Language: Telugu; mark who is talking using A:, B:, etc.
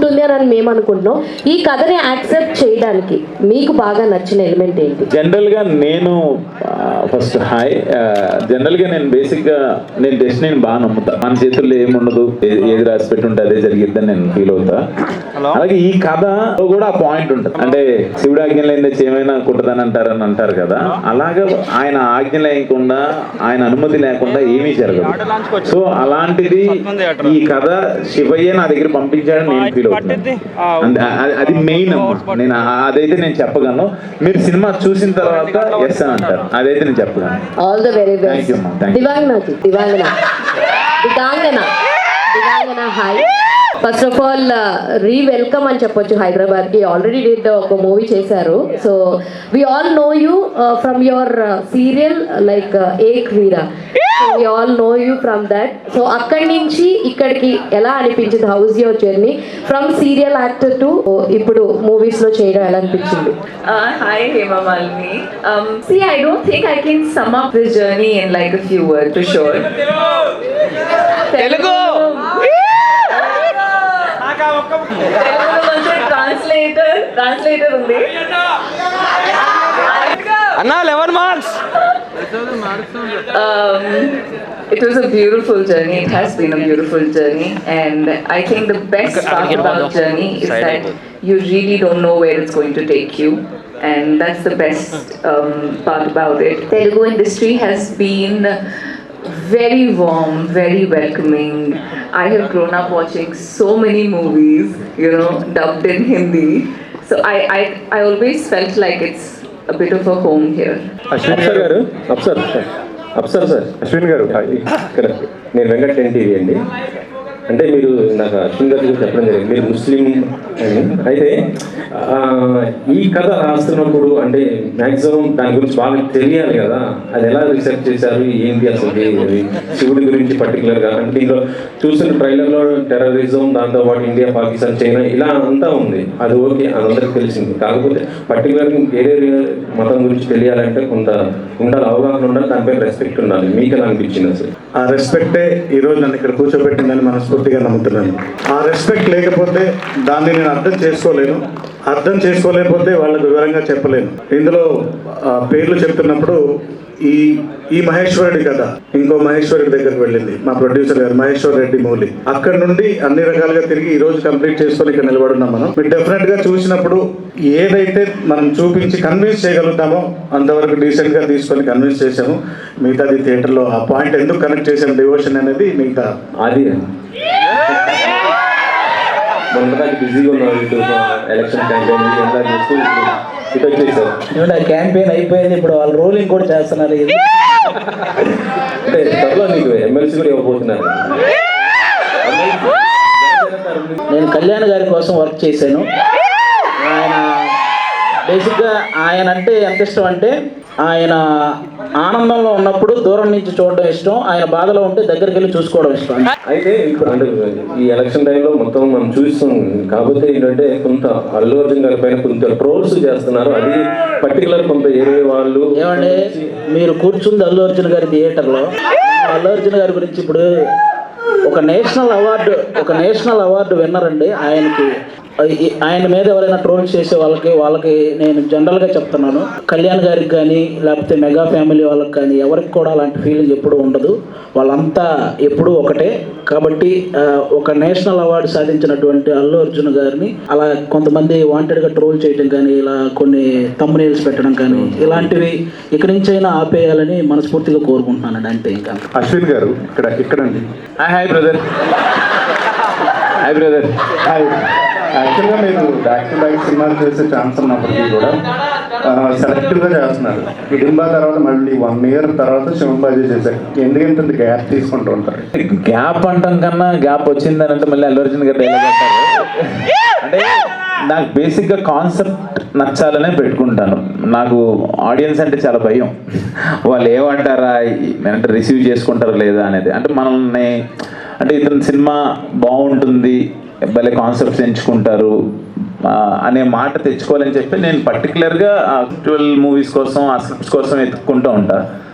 A: మేము అనుకుంటున్నాం. ఈ కథని యాక్సెప్ట్ చేయడానికి మీకు బాగా నచ్చిన ఎలిమెంట్ ఏంటి?
B: జనరల్గా నేను ఫస్ట్ హాయ్ జనరల్గా నేను బేసిక్గా నేను డెస్టినీని బాగా నమ్ముతా. మన చేతుల్లో ఏముండదు ఏది రాసి పెట్టుంటే అదే జరిగిద్దని నేను ఫీల్ అవుతా. అలాగే ఈ కథలో కూడా ఆ పాయింట్ ఉంటుంది. అంటే శివుడు ఆజ్ఞ లేని ఏమైనా కుట్టదని అంటారని అంటారు కదా. అలాగా ఆయన ఆజ్ఞ లేకుండా ఆయన అనుమతి లేకుండా ఏమీ జరగదు. సో అలాంటిది ఈ కథ శివయ్య నా దగ్గర పంపించాడని నేను ఫీల్ అవుతున్నాను అంద- మెయిన్ నేను అదైతే నేను చెప్పగలను. మీరు సినిమా చూసిన తర్వాత ఎస్ అని అంటారు. అదైతే నేను చెప్పగలను.
A: All the very best దివాంగన Digangana Digangana hi first of all re welcome అని చెప్పొచ్చు హైదరాబాద్కి ఆల్రెడీ డిడ్ ఒక మూవీ చేశారు. So we all know you from your serial like Ek Veera we all know you from that so అక్కడి నుంచి ఇక్కడికి ఎలా అనిపించింది? How's your journey from serial actor to ఇప్పుడు మూవీస్లో చేయడం ఎలా అనిపించింది?
C: Uh, hi, Hema Malini. Um, see, I don't think I can sum up this journey in like a few words translator translator ఉంది
D: అన్నా eleven marks
C: um, it was a beautiful journey. It has been a beautiful journey, and I think the best part about journey is that you really don't know where it's going to take you, and that's the best um, part about it. Telugu industry has been Very warm, very welcoming. I have grown up watching so many movies, you know, dubbed in Hindi. So I, I, I always felt like it's a bit of a home here.
E: అప్సర్ గారు అప్సర్ అప్సర్ సార్ అశ్విన్ గారు నేను వెంకట్ ఎన్టీవీ అండి అంటే మీరు నాకు అశ్విన్ గురించి చెప్పడం జరిగింది మీరు ముస్లిం అని. అయితే ఈ కథ రాస్తున్నప్పుడు అంటే మ్యాక్సిమం దాని గురించి బాగా తెలియాలి కదా. అది ఎలా రీసెర్చ్ చేశారు? ఏంటి అసలు శివుడి గురించి పర్టికులర్గా అంటే ఇందులో చూసిన ట్రైలర్లో టెర్రరిజం దాంతో పాటు ఇండియా పాకిస్తాన్ చైనా ఇలా అంతా ఉంది. అది ఓకే అందరికి తెలిసింది. కాకపోతే పర్టికులర్గా వేరే మతం గురించి తెలియాలంటే కొంత ఉండాలి అవగాహన ఉండాలి దానిపై రెస్పెక్ట్ ఉండాలి. మీకు ఎలా అనిపించింది అసలు?
F: ఆ రెస్పెక్టే ఈరోజు నన్ను ఇక్కడ కూర్చోబెట్టిందని మనసు మనస్ఫూర్తిగా నమ్ముతున్నాను. ఆ రెస్పెక్ట్ లేకపోతే దాన్ని నేను అర్థం చేసుకోలేను. అర్థం చేసుకోలేకపోతే వాళ్ళకు వివరంగా చెప్పలేను. ఇందులో పేర్లు చెప్తున్నప్పుడు ఈ ఈ మహేశ్వరుడి కథ. ఇంకో మహేశ్వరుడి దగ్గరికి వెళ్ళింది మా ప్రొడ్యూసర్ గారు మహేశ్వర్ రెడ్డి మౌలి. అక్కడ నుండి అన్ని రకాలుగా తిరిగి ఈ రోజు కంప్లీట్ చేసుకొని ఇక్కడ నిలబడున్నాం మనం. మీరు డెఫినెట్గా చూసినప్పుడు ఏదైతే మనం చూపించి కన్విన్స్ చేయగలుగుతామో అంతవరకు డీసెంట్గా తీసుకొని కన్విన్స్ చేసాము మిగతాది థియేటర్లో ఆ పాయింట్ ఎందుకు కనెక్ట్ చేసాం డివోషన్ అనేది మిగతా.
E: అది మొన్నదాకా బిజీగా ఉన్నారు ఎలక్షన్ క్యాంపెయిన్ చూస్తూ ఇటు వచ్చేసారు
G: క్యాంపెయిన్ అయిపోయింది ఇప్పుడు వాళ్ళు రోలింగ్ కూడా చేస్తున్నారు. ఇది
E: అంటే త్వరలో ఎమ్మెల్సీ కూడా ఇవ్వబోతున్నారు.
G: నేను కళ్యాణ్ గారి కోసం వర్క్ చేశాను. ఆయన బేసిక్గా ఆయన అంటే ఎంత ఇష్టం అంటే ఆయన ఆనందంలో ఉన్నప్పుడు దూరం నుంచి చూడడం ఇష్టం ఆయన బాధలో ఉంటే దగ్గరికి వెళ్ళి చూసుకోవడం ఇష్టం.
E: అయితే ఇప్పుడు అంటే ఈ ఎలక్షన్ టైంలో మొత్తం మనం చూస్తాం. కాకపోతే ఏంటంటే కొంత అల్లు అర్జున్ గారి పైన కొంత ట్రోల్స్ చేస్తున్నారు. అది పర్టికులర్ కొంత ఏరే వాళ్ళు
G: ఏమండి మీరు కూర్చుంది అల్లు అర్జున్ గారి థియేటర్లో అల్లు అర్జున్ గారి గురించి ఇప్పుడు ఒక నేషనల్ అవార్డు ఒక నేషనల్ అవార్డు విన్నర్ అండి ఆయనకి. ఆయన మీద ఎవరైనా ట్రోల్ చేసే వాళ్ళకి వాళ్ళకి నేను జనరల్గా చెప్తున్నాను. కళ్యాణ్ గారికి కానీ లేకపోతే మెగా ఫ్యామిలీ వాళ్ళకి కానీ ఎవరికి కూడా అలాంటి ఫీలింగ్ ఎప్పుడూ ఉండదు. వాళ్ళంతా ఎప్పుడూ ఒకటే. కాబట్టి ఒక నేషనల్ అవార్డు సాధించినటువంటి అల్లు అర్జున్ గారిని అలా కొంతమంది వాంటెడ్గా ట్రోల్ చేయడం కానీ ఇలా కొన్ని తమ్మునేల్స్ పెట్టడం కానీ ఇలాంటివి ఇక్కడి నుంచైనా ఆపేయాలని మనస్ఫూర్తిగా కోరుకుంటున్నానండి. అంతే ఇంకా.
F: అశ్విన్ గారు ఇక్కడ ఇక్కడండి.
B: Hi hi brother hi brother
F: hi యాక్చువల్గా మీరు బ్యాక్ టు బ్యాక్ సినిమాలు చేసే ఛాన్స్ ఉన్నప్పటికీ కూడా సెలెక్టివ్గా చేస్తున్నారు. హిడింబా తర్వాత మళ్ళీ వన్ ఇయర్ తర్వాత శివంబాజీ చేశారు. ఎందుకంటే గ్యాప్ తీసుకుంటూ ఉంటారు.
B: గ్యాప్ అంటాం కన్నా గ్యాప్ వచ్చిందని అంటే మళ్ళీ అల్లు అర్జున్ గారు డైలాగ్ అంటే నాకు బేసిక్గా కాన్సెప్ట్ నచ్చాలనే పెట్టుకుంటాను. నాకు ఆడియన్స్ అంటే చాలా భయం. వాళ్ళు ఏమంటారా? అంటే రిసీవ్ చేసుకుంటారా లేదా అనేది. అంటే మనల్ని అంటే ఇతని సినిమా బాగుంటుంది భలే కాన్సెప్ట్స్ ఎంచుకుంటారు అనే మాట తెచ్చుకోవాలని చెప్పి నేను పర్టికులర్గా ట్వెల్వ్ మూవీస్ కోసం ఆ స్క్రిప్ట్స్ కోసం వెతుక్కుంటూ ఉంటా.